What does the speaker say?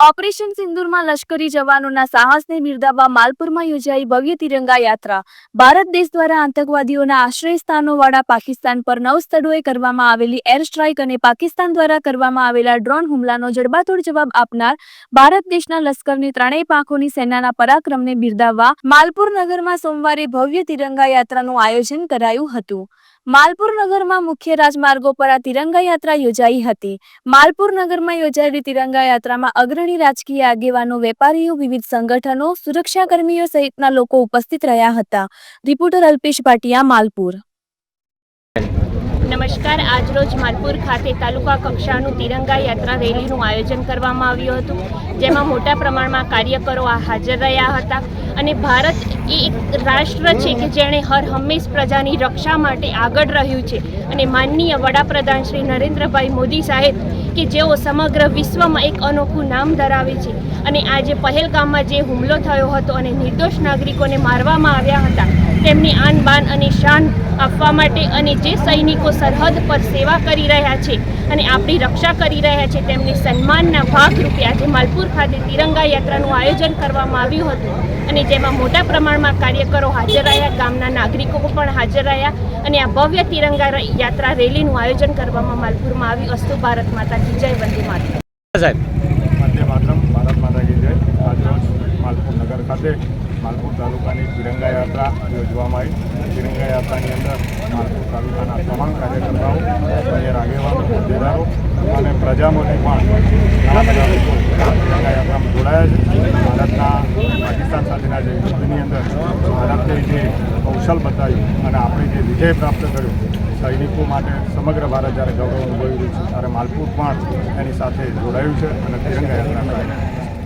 Operation સિંદુરમાં લશ્કરી જવાનોના સાહસને બિરદાવવા માલપુરમાં યોજાઈ ભવ્ય તિરંગા યાત્રા. ભારત દેશ દ્વારા આતંકવાદીઓના આશ્રય સ્થાનોવાળા પાકિસ્તાન પર નવ સ્થળોએ કરવામાં આવેલી એર સ્ટ્રાઇક અને પાકિસ્તાન દ્વારા કરવામાં આવેલા ડ્રોન હુમલાનો જડબાતોડ જવાબ આપનાર ભારત દેશના લશ્કરની ત્રણેય પાંખોની સેનાના પરાક્રમને બિરદાવવા માલપુર નગરમાં સોમવારે ભવ્ય તિરંગા યાત્રાનું આયોજન કરાયું હતું. માલપુર નગરમાં મુખ્ય રાજમાર્ગો પર આ તિરંગા યાત્રા યોજાઈ હતી. માલપુર નગરમાં યોજાયેલી તિરંગા યાત્રામાં અગ્રણી રાજકીય આગેવાનો, વેપારીઓ, વિવિધ સંગઠનો, સુરક્ષાકર્મીઓ સહિતના લોકો ઉપસ્થિત રહ્યા હતા. રિપોર્ટર અલ્પેશ ભાટિયા, માલપુર. નમસ્કાર. આજરોજ માલપુર ખાતે તાલુકા કક્ષાનું તિરંગા યાત્રા રેલીનું આયોજન કરવામાં આવ્યું હતું, જેમાં મોટા પ્રમાણમાં કાર્યકરો હાજર રહ્યા હતા. અને ભારત એ એક રાષ્ટ્ર છે કે જેણે હર હંમેશ પ્રજાની રક્ષા માટે આગળ રહ્યું છે. અને માનનીય વડાપ્રધાન શ્રી નરેન્દ્રભાઈ મોદી સાહેબ કે જેઓ સમગ્ર વિશ્વમાં એક અનોખું નામ ધરાવે છે. અને આજે પહેલગામમાં જે હુમલો થયો હતો અને નિર્દોષ નાગરિકોને મારવામાં આવ્યા હતા, તેમની આન બાન અને શાન આપવા માટે અને જે સૈનિકો સરહદ પર સેવા કરી રહ્યા છે અને આપણી રક્ષા કરી રહ્યા છે, તેમને સન્માનના ભાગરૂપે આજે માલપુર ખાતે તિરંગા યાત્રાનું આયોજન કરવામાં આવ્યું હતું. અને જેમાં મોટા પ્રમાણમાં કાર્યકરો હાજર રહ્યા, ગામના નાગરિકો પણ હાજર રહ્યા અને આ ભવ્ય તિરંગા યાત્રા રેલીનું આયોજન કરવામાં માલપુરમાં આવ્યું. અસ્તુ ભારત માતા જય વંદે માતરમ વંદે માતરમ ભારત માતા કી જય. આજરોજ માલપુર નગર ખાતે માલપુર તાલુકાની તિરંગા યાત્રા યોજવામાં આવી. તિરંગા યાત્રાની અંદર માલપુર તાલુકાના તમામ કાર્યકર્તાઓ મેયર આગેવાનો હોદ્દેદારો અને પ્રજામાંથી પણ ઘણા બધા લોકો તિરંગા યાત્રામાં જોડાયા છે. ભારતના પાકિસ્તાન સાથેના જે યુદ્ધની અંદર ભારતે જે કૌશલ બતાવ્યું અને આપણે જે વિજય પ્રાપ્ત કર્યો સૈનિકો માટે સમગ્ર ભારત જ્યારે ગૌરવ અનુભવી રહ્યું છે, ત્યારે માલપુર પણ એની સાથે જોડાયું છે અને તિરંગા યાત્રા